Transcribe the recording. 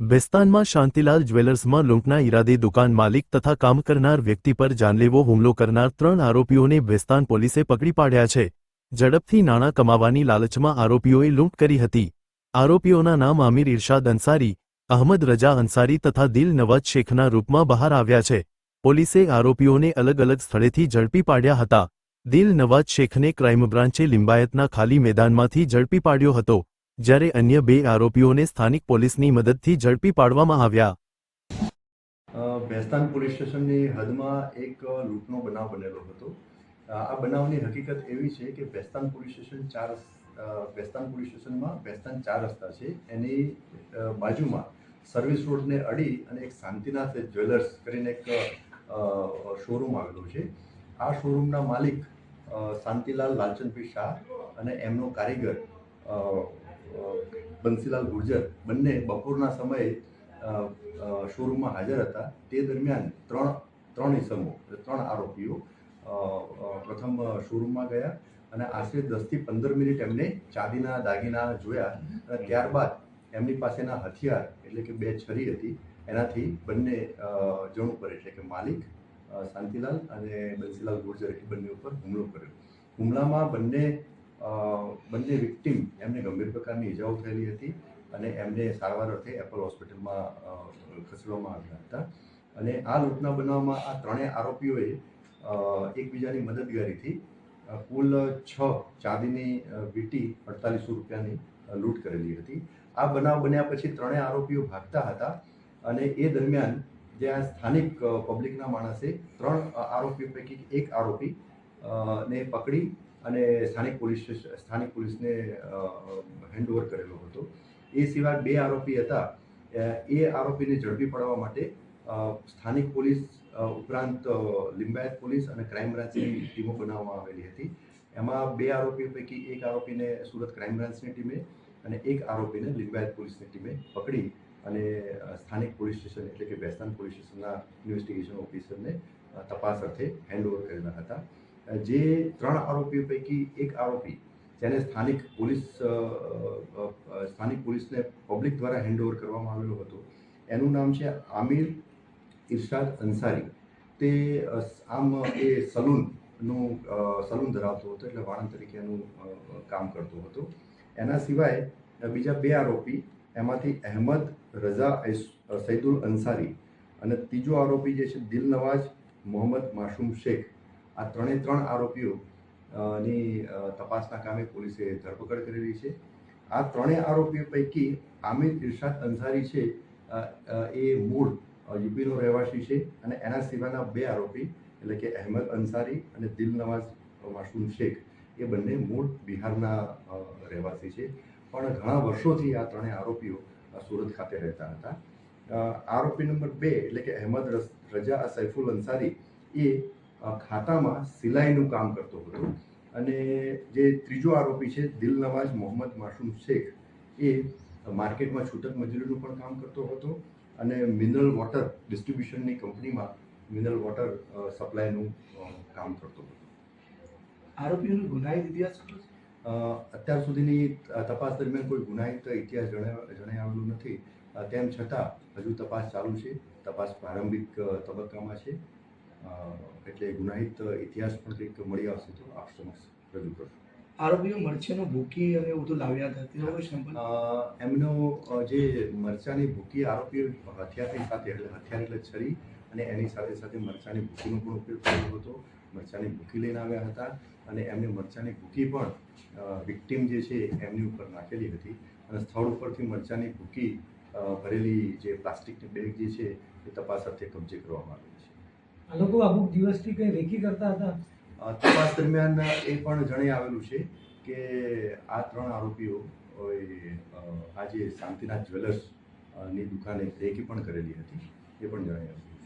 બેસ્તાનમાં શાંતિલાલ જ્વેલર્સમાં લૂંટના ઈરાદે દુકાન માલિક તથા કામ કરનાર વ્યક્તિ પર જાનલેવો હુમલો કરનાર ત્રણ આરોપીઓને બેસ્તાન પોલીસે પકડી પાડ્યા છે. ઝડપથી નાણાં કમાવાની લાલચમાં આરોપીઓએ લૂંટ કરી હતી. આરોપીઓના નામ આમિર ઇરશાદ અંસારી અહમદ રજા અંસારી તથા દિલ નવાજ શેખના રૂપમાં બહાર આવ્યા છે. પોલીસે આરોપીઓને અલગ અલગ સ્થળેથી ઝડપી પાડ્યા હતા. દિલ નવાજ શેખને ક્રાઇમ બ્રાન્ચે લિંબાયતના ખાલી મેદાનમાંથી ઝડપી પાડ્યો હતો. જ્યારે અન્ય બે આરોપીઓને સ્થાનિક પોલીસની મદદથી ઝડપી પાડવામાં આવ્યા. ભેસ્તાન પોલીસ સ્ટેશનની હદમાં એક લૂંટનો બનાવ બનેલો હતો. આ બનાવની હકીકત એવી છે કે ભેસ્તાન પોલીસ સ્ટેશન ચાર ભેસ્તાન પોલીસ સ્ટેશનમાં ભેસ્તાન ચાર રસ્તા છે. એની બાજુમાં સર્વિસ રોડને અડી અને એક શાંતિનાથ જ્વેલર્સ કરીને એક શોરૂમ આવેલો છે. આ શોરૂમના માલિક શાંતિલાલ લાલચંદભાઈ શાહ અને એમનો કારીગર બંસીલાલ ગુર્જર બંને બપોરના સમયે શોરૂમમાં હાજર હતા. તે દરમિયાન ત્રણ ત્રણ ઇસમો ત્રણ આરોપીઓ પ્રથમ શોરૂમમાં ગયા અને આશરે દસથી પંદર મિનિટ એમને ચાંદીના દાગીના જોયા અને ત્યારબાદ એમની પાસેના હથિયાર, એટલે કે બે છરી હતી, એનાથી બંને જણ ઉપર, એટલે કે માલિક શાંતિલાલ અને બંસીલાલ ગુર્જર એ બંને ઉપર હુમલો કર્યો. હુમલામાં બંને બંને વિક્ટીમ એમને ગંભીર પ્રકારની ઈજાઓ થયેલી હતી અને એમને સારવાર અર્થે એપલ હોસ્પિટલમાં ખસેડવામાં આવ્યા હતા. અને આ લૂંટના બનાવમાં આ ત્રણેય આરોપીઓએ એકબીજાની મદદગારીથી કુલ છ ચાંદીની વીટી અડતાલીસો રૂપિયાની લૂંટ કરેલી હતી. આ બનાવ બન્યા પછી ત્રણેય આરોપીઓ ભાગતા હતા અને એ દરમિયાન જે આ સ્થાનિક પબ્લિકના માણસે ત્રણ આરોપીઓ પૈકી એક આરોપી ને પકડી અને સ્થાનિક પોલીસ સ્થાનિક પોલીસને હેન્ડઓવર કરેલો હતો. એ સિવાય બે આરોપી હતા. એ આરોપીને ઝડપી પાડવા માટે સ્થાનિક પોલીસ ઉપરાંત લિંબાયત પોલીસ અને ક્રાઇમ બ્રાન્ચની ટીમો બનાવવામાં આવેલી હતી. એમાં બે આરોપીઓ પૈકી એક આરોપીને સુરત ક્રાઇમ બ્રાન્ચની ટીમે અને એક આરોપીને લિંબાયત પોલીસની ટીમે પકડી અને સ્થાનિક પોલીસ સ્ટેશન એટલે કે બેસ્તાન પોલીસ સ્ટેશનના ઇન્વેસ્ટિગેશન ઓફિસરને તપાસ અર્થે હેન્ડઓવર કરેલા હતા. જે ત્રણ આરોપીઓ પૈકી એક આરોપી જેને સ્થાનિક પોલીસ સ્થાનિક પોલીસને પબ્લિક દ્વારા હેન્ડઓવર કરવામાં આવેલો હતો. એનું નામ છે આમિર ઇરશાદ અંસારી. તે આમ, એ સલૂનનું સલૂન ધરાવતો હતો એટલે વાળંદ તરીકે એનું કામ કરતો હતો. એના સિવાય બીજા બે આરોપી, એમાંથી અહેમદ રઝા સૈદુલ અંસારી અને ત્રીજો આરોપી જે છે દિલ નવાજ મોહમ્મદ માસુમ શેખ. આ ત્રણે ત્રણ આરોપીઓ ની તપાસના કામે પોલીસે ધરપકડ કરેલી છે. આ ત્રણેય આરોપીઓ પૈકી આમિર ઇરશાદ અંસારી છે એ મૂળ યુપીનો રહેવાસી છે અને એના સિવાયના બે આરોપી એટલે કે અહેમદ અંસારી અને દિલ નવાઝ માસૂમ શેખ, એ બંને મૂળ બિહારના રહેવાસી છે. પણ ઘણા વર્ષોથી આ ત્રણેય આરોપીઓ સુરત ખાતે રહેતા હતા. આરોપી નંબર બે એટલે કે અહેમદ રજા સૈફુલ અંસારી એ ખાતામાં સિલાઈનું કામ કરતો હતો. અને જે ત્રીજો આરોપી છે દિલ નવાઝ મોહમ્મદ માસૂમ શેખ એ માર્કેટમાં છૂટક મજૂરીનું પણ કામ કરતો હતો અને મિનરલ વોટર ડિસ્ટ્રીબ્યુશનની કંપનીમાં મિનરલ વોટર સપ્લાયનું કામ કરતો હતો. આરોપીઓનો ગુનાહિત ઇતિહાસ? અત્યાર સુધીની તપાસ દરમિયાન કોઈ ગુનાહિત ઇતિહાસ જણાઈ આવેલું નથી. તેમ છતાં હજુ તપાસ ચાલુ છે. તપાસ પ્રારંભિક તબક્કામાં છે. એટલે ગુનાહિત ઇતિહાસ પણ કંઈક મળી આવશે તો આપ સમક્ષ રજૂ કરશું. આરોપીઓ મરચીનો ભૂકી અને બધું લાવ્યા હતા તેનો સેમ્પલ એમનો જે મરચાની ભૂકી આરોપીઓ હથિયારની સાથે એટલે હથિયાર એટલે છરી અને એની સાથે સાથે મરચાની ભૂકીનો પણ ઉપયોગ કર્યો હતો. મરચાની ભૂકી લઈને આવ્યા હતા અને એમને મરચાની ભૂકી પણ વિક્ટીમ જે છે એમની ઉપર નાખેલી હતી. અને સ્થળ ઉપરથી મરચાની ભૂકી ભરેલી જે પ્લાસ્ટિકની બેગ જે છે એ તપાસ અર્થે કબજે કરવામાં આવેલી છે. આ લોકો અમુક દિવસથી કંઈ રેકી કરતા હતા? તપાસ દરમિયાન એ પણ જણાઈ આવેલું છે કે આ ત્રણ આરોપીઓ એ, અ, આ જે શાંતિનાથ જ્વેલર્સની દુકાને રેકી પણ કરેલી હતી. એ પણ જણાઈ આવેલું